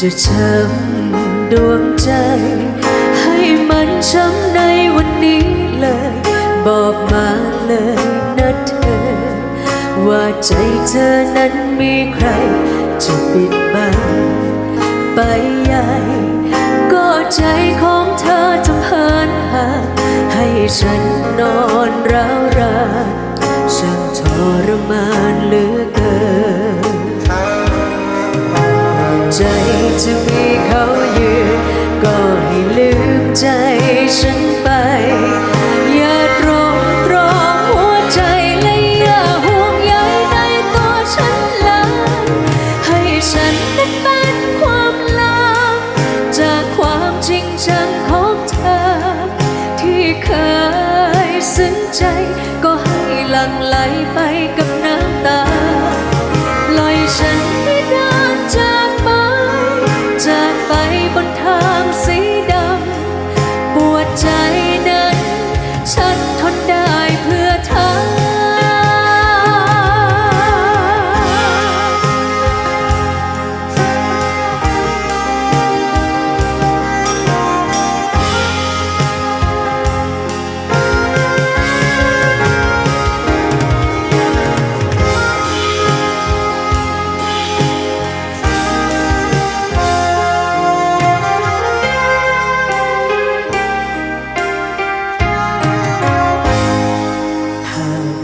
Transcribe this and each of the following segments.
จะช้ำดวงใจ ให้มันช้ำในวันนี้เลย บอกมาเลยนะเธอ ว่าใจเธอนั้นมีใคร จะปิดบังไปใหญ่ก็ใจของเธอทำเหินหาให้ฉันนอนร้าวรานช่างทรมานเหลือ ใจจะมีเขายืนก็ให้ลืมใจฉัน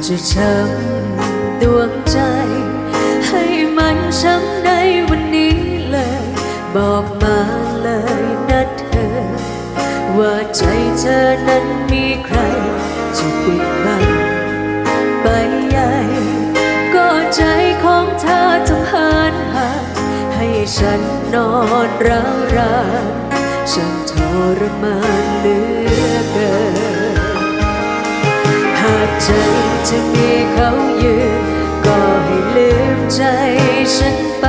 จะช้ำดวงใจ ให้มันช้ำในวันนี้เลย บอกมาเลยนะเธอ ว่าใจเธอนั้นมีใครจะปิดบังไปใหญ่ก็ใจของเธอทำเหินห่างให้ฉันนอนร้าวรานฉันทรมานเหลือเกินหากใจ จะมีเขายืนก็ให้ลืมใจฉันไป